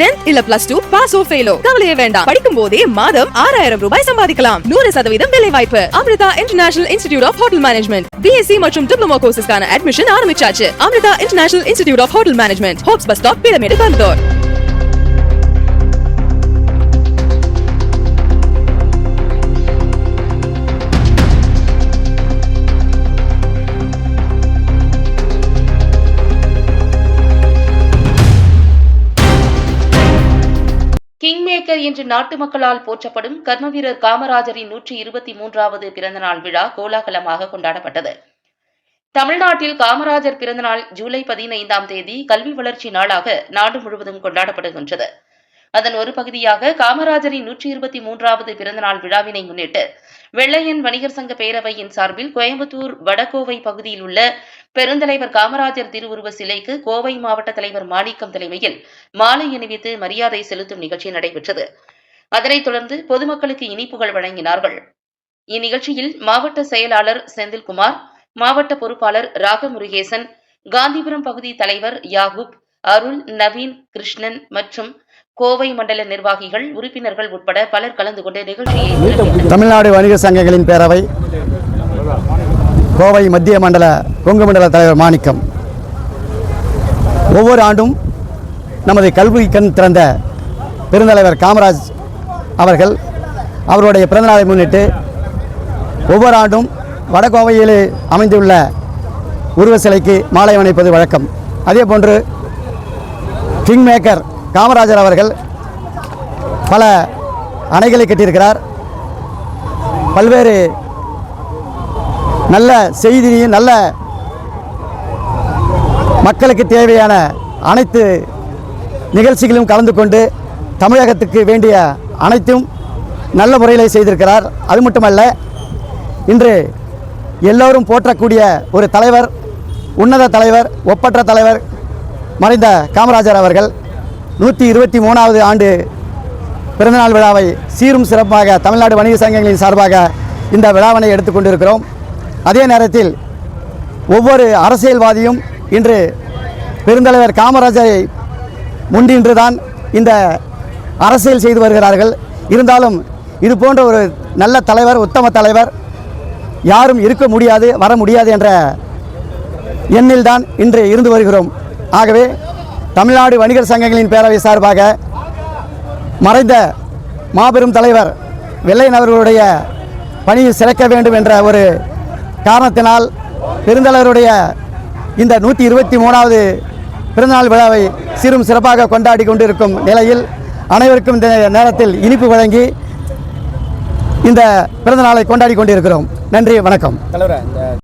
Tenth இல்ல plus two பாஸோ ஃபெயிலோ கவலையே வேண்டாம். படிக்கும் போதே மாதம் ஆறாயிரம் ரூபாய் சம்பாதிக்கலாம். நூறு சதவீதம் வேலை வாய்ப்பு Amrita international institute of hotel management BSc மற்றும் டிப்ளமோ கோர்சஸ்க்கான அட்மிஷன் ஆரம்பிச்சாச்சு. Amrita international institute of hotel management Hopes bus stop Peelamedu பந்தோர் king maker என்று நாட்டு மக்களால் போற்றப்படும் கர்மவீரர் காமராஜரின் நூற்றி இருபத்தி மூன்றாவது பிறந்தநாள் விழா கோலாகலமாக கொண்டாடப்பட்டது. தமிழ்நாட்டில் காமராஜர் பிறந்தநாள் ஜூலை பதினைந்தாம் தேதி கல்வி வளர்ச்சி நாளாக நாடு முழுவதும் கொண்டாடப்படுகின்றது. அதன் ஒரு பகுதியாக காமராஜரின் நூற்றி இருபத்தி மூன்றாவது பிறந்தநாள் விழாவினை முன்னிட்டு வெள்ளையன் வணிகர் சங்க பேரவையின் சார்பில் கோயம்புத்தூர் வடகோவை பகுதியில் உள்ள பெருந்தலைவர் காமராஜர் திருவுருவ சிலைக்கு கோவை மாவட்ட தலைவர் மாணிக்கம் தலைமையில் மாலை அணிவித்து மரியாதை செலுத்தும் நிகழ்ச்சி நடைபெற்றது. அதனைத் தொடர்ந்து பொதுமக்களுக்கு இனிப்புகள் வழங்கினார்கள். இந்நிகழ்ச்சியில் மாவட்ட செயலாளர் செந்தில்குமார் மாவட்ட பொறுப்பாளர் ராகமுருகேசன் காந்திபுரம் பகுதி தலைவர் யாகூப் அருள் நவீன் கிருஷ்ணன் மற்றும் கோவை மண்டல நிர்வாகிகள் உறுப்பினர்கள் உட்பட பலர் கலந்து கொண்டு நிகழ்ச்சியை தமிழ்நாடு வணிக சங்கங்களின் பேரவை கோவை மத்திய மண்டல கொங்கு மண்டல தலைவர் மாணிக்கம். ஒவ்வொரு ஆண்டும் நமது கல்வி கண் திறந்த பெருந்தலைவர் காமராஜ் அவர்கள் அவருடைய பிறந்தநாளை முன்னிட்டு ஒவ்வொரு ஆண்டும் வடகோவையில் அமைந்துள்ள உருவ சிலைக்கு மாலை அணைப்பது வழக்கம். அதேபோன்று கிங் மேக்கர் காமராஜர் அவர்கள் பல அணைகளை கட்டியிருக்கிறார். பல்வேறு நல்ல செய்தியையும் நல்ல மக்களுக்கு தேவையான அனைத்து நிகழ்ச்சிகளும் கலந்து கொண்டு தமிழகத்துக்கு வேண்டிய அனைத்தும் நல்ல முறையில் செய்திருக்கிறார். அது மட்டுமல்ல இன்று எல்லோரும் போற்றக்கூடிய ஒரு தலைவர் உன்னத தலைவர் ஒப்பற்ற தலைவர் மறைந்த காமராஜர் அவர்கள் நூற்றி இருபத்தி மூணாவது ஆண்டு பிறந்தநாள் விழாவை சீரும் சிறப்பாக தமிழ்நாடு வணிக சங்கங்களின் சார்பாக இந்த விழாவினை எடுத்துக்கொண்டிருக்கிறோம் அதே நேரத்தில் ஒவ்வொரு அரசியல்வாதியும் இன்று பெருந்தலைவர் காமராஜரை முன்னின்றுதான் இந்த அரசியல் செய்து வருகிறார்கள். இருந்தாலும் இது போன்ற ஒரு நல்ல தலைவர் உத்தம தலைவர் யாரும் இருக்க முடியாது வர முடியாது என்ற எண்ணில்தான் இன்று இருந்து வருகிறோம். ஆகவே தமிழ்நாடு வணிகர் சங்கங்களின் பேரவை சார்பாக மறைந்த மாபெரும் தலைவர் வெள்ளையன் அவர்களுடைய பணியில் சிறக்க வேண்டும் என்ற ஒரு காரணத்தினால் பெருந்தலைவருடைய இந்த நூற்றி இருபத்தி மூணாவது பிறந்தநாள் விழாவை சிறும் சிறப்பாக கொண்டாடி கொண்டிருக்கும் நிலையில் அனைவருக்கும் இந்த நேரத்தில் இனிப்பு வழங்கி இந்த பிறந்தநாளை கொண்டாடி கொண்டிருக்கிறோம். நன்றி வணக்கம். தலைவர்